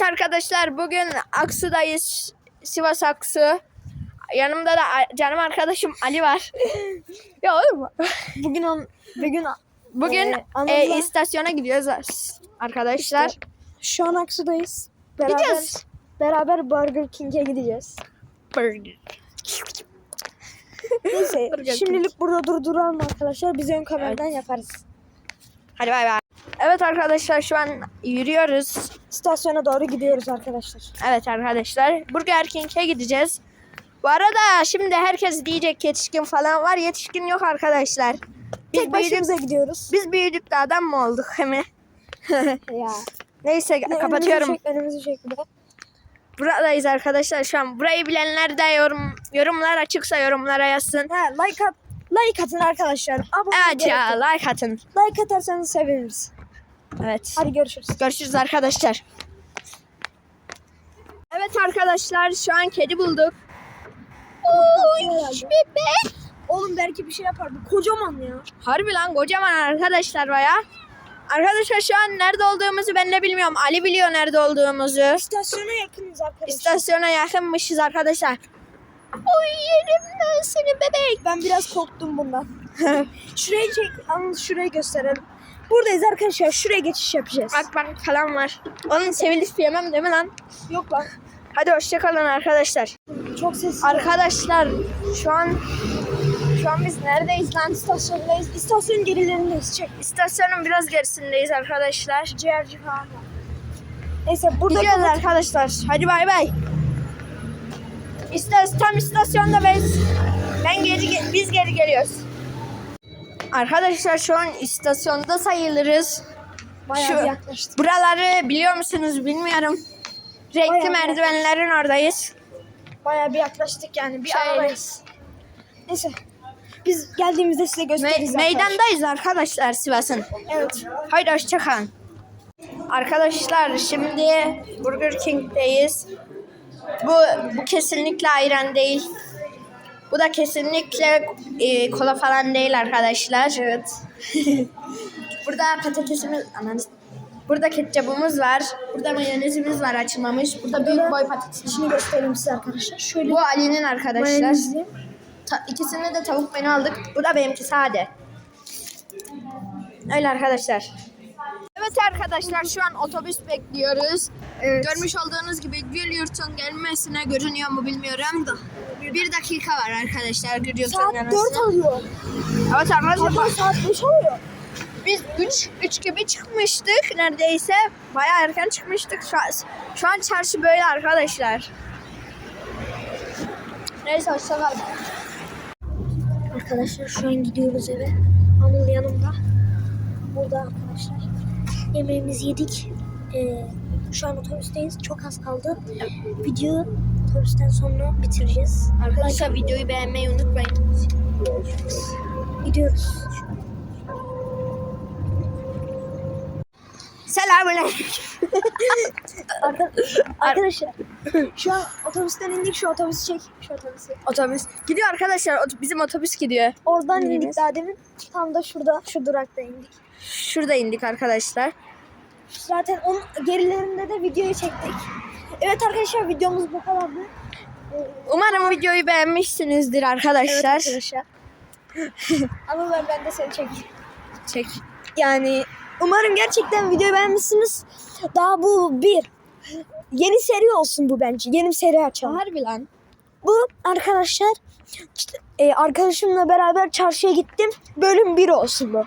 Evet arkadaşlar bugün Aksu'dayız. Sivas Aksu. Yanımda da canım arkadaşım Ali var. ya oğlum. Bugün on, bugün Bugün e, Anıl'la- istasyona gidiyoruz arkadaşlar. şu an Aksu'dayız. Beraber, Gidiyoruz. Beraber Burger King'e gideceğiz. Burger. Neyse Burger King. şimdilik burada durduralım arkadaşlar. Biz ön kameradan yaparız. Hadi bay bay. Evet arkadaşlar şu an yürüyoruz. İstasyona doğru gidiyoruz arkadaşlar. Evet arkadaşlar Burger King'e gideceğiz. Bu arada şimdi herkes diyecek yetişkin falan var. Yetişkin yok arkadaşlar. Biz Tek büyüdük, başımıza gidiyoruz. biz büyüdük de adam mı olduk hemen? Ya. Neyse Ne, kapatıyorum. Önümüzü çek, önümüzü. Buradayız arkadaşlar şu an. Burayı bilenler de yorum yorumlar açıksa yorumlara yazsın. Ha, like at. Like atın arkadaşlar. Abone Evet ya like atın. Like atarsanız seviniriz. Evet. Hadi görüşürüz. Görüşürüz arkadaşlar. Evet arkadaşlar şu an kedi bulduk. Oy bebek. Oğlum belki bir şey yapar. Bu kocaman ya. Harbi lan kocaman arkadaşlar baya. Arkadaşlar şu an nerede olduğumuzu ben de bilmiyorum. Ali biliyor nerede olduğumuzu. İstasyona yakınız arkadaşlar. İstasyona yakınmışız arkadaşlar. Oy yerim ben seni bebek. Ben biraz korktum bundan. şurayı çek, anı şurayı gösterelim. Buradayız arkadaşlar. Şuraya geçiş yapacağız. Bak bak falan var. Onun sevilip yemem değil mi lan? Yok lan. Hadi hoşçakalın arkadaşlar. Çok sessiz. Arkadaşlar şu an şu an biz neredeyiz lan? istasyondayız. İstasyonun gerilerindeyiz. Çek. İstasyonun biraz gerisindeyiz arkadaşlar. Ciğerci falan var. Neyse burada Gidiyoruz arkadaşlar. Hadi bay bay. İstas tam istasyonda biz ben geri biz geri geliyoruz. Arkadaşlar şu an istasyonda sayılırız. bayağı şu- yaklaştık. Buraları biliyor musunuz bilmiyorum. Renkli Bayağı merdivenlerin oradayız. Bayağı bir yaklaştık yani. Bir Şey- aradayız. Neyse. Biz geldiğimizde size Me- gösteririz arkadaşlar. meydandayız arkadaşlar Sivas'ın. Evet. Haydi hoşçakalın. Arkadaşlar şimdi Burger King'deyiz. Bu bu kesinlikle ayran değil. Bu da kesinlikle e, kola falan değil arkadaşlar. Evet. Burada patatesimiz aman Burada ketçapımız var. Burada mayonezimiz var açılmamış. Burada büyük boy patates. İçini göstereyim size arkadaşlar. Şöyle Bu Ali'nin arkadaşlar. mayonezli. Ta, ikisini de tavuk menü aldık. Bu da benimki sade. Öyle arkadaşlar. Evet arkadaşlar şu an otobüs bekliyoruz. Evet. Görmüş olduğunuz gibi Gülyurt'un gelmesine görünüyor mu bilmiyorum da. Bir dakika var arkadaşlar Gülyurt'un Saat gelmesine. 4 alıyor. Evet arkadaşlar saat 5 alıyor. biz 3 3 gibi çıkmıştık neredeyse. Bayağı erken çıkmıştık. Şu an, şu an çarşı böyle arkadaşlar. Neyse hoşçakalın. Arkadaşlar şu an gidiyoruz eve. Anıl yanımda. Burada arkadaşlar. Yemeğimizi yedik. Ee, şu an otobüsteyiz. Çok az kaldı. Video otobüsten sonra bitireceğiz. Arkadaşlar videoyu beğenmeyi unutmayın. Gidiyoruz. Selamünaleyküm. Arka- arkadaşlar şu an otobüsten indik. Şu otobüsü çek. Şu otobüsü. Otobüs. Gidiyor arkadaşlar. ot- bizim otobüs gidiyor. Oradan Nereniz? indik daha demin. Tam da şurada şu durakta indik. Şurada indik arkadaşlar. Zaten onun gerilerinde de videoyu çektik. Evet arkadaşlar videomuz bu kadardı. Ee, Umarım videoyu beğenmişsinizdir arkadaşlar. Evet arkadaşlar. Anıl ver ben de seni çekeyim. Çek. Yani umarım gerçekten videoyu beğenmişsiniz. Daha bu bir. Yeni seri olsun bu bence. Yeni bir seri açalım. Harbi lan. Bu arkadaşlar işte, e, arkadaşımla beraber çarşıya gittim. Bölüm 1 olsun bu.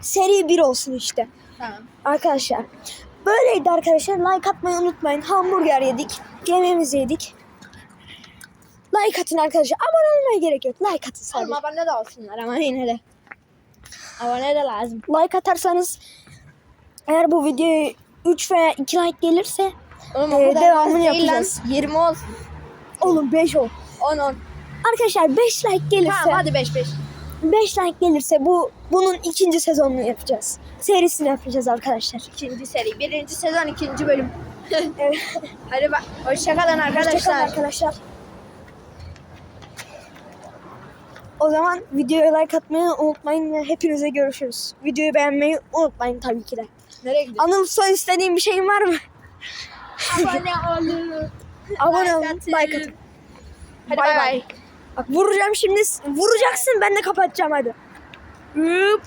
Seri 1 olsun işte. Tamam. Arkadaşlar böyleydi arkadaşlar. Like atmayı unutmayın. Hamburger yedik. Yemeğimizi yedik. Like atın arkadaşlar. Abone olmaya gerek yok. Like atın sadece. Oğlum abone de olsunlar ama yine de. Abone de lazım. Like atarsanız eğer bu videoya 3 veya 2 like gelirse Oğlum kadar devamını değil lan. yapacağız. 20 ol. oğlum 5 ol. 10 10. Arkadaşlar 5 like gelirse Tamam hadi 5 5. 5 like gelirse bu bunun ikinci sezonunu yapacağız. Serisini yapacağız arkadaşlar. İkinci seri. Birinci sezon ikinci bölüm. Evet. Hadi bak. Hoşçakalın Hoşçakalın arkadaşlar. arkadaşlar. O zaman videoya like atmayı unutmayın ve hepinize görüşürüz. Videoyu beğenmeyi unutmayın tabii ki de. Nereye gidiyorsun? Anıl son istediğin bir şeyin var mı? Abone olun. Abone olun, like atın. Hadi Bay bay. Bak vuracağım şimdi. Vuracaksın ben de kapatacağım hadi. Hıp.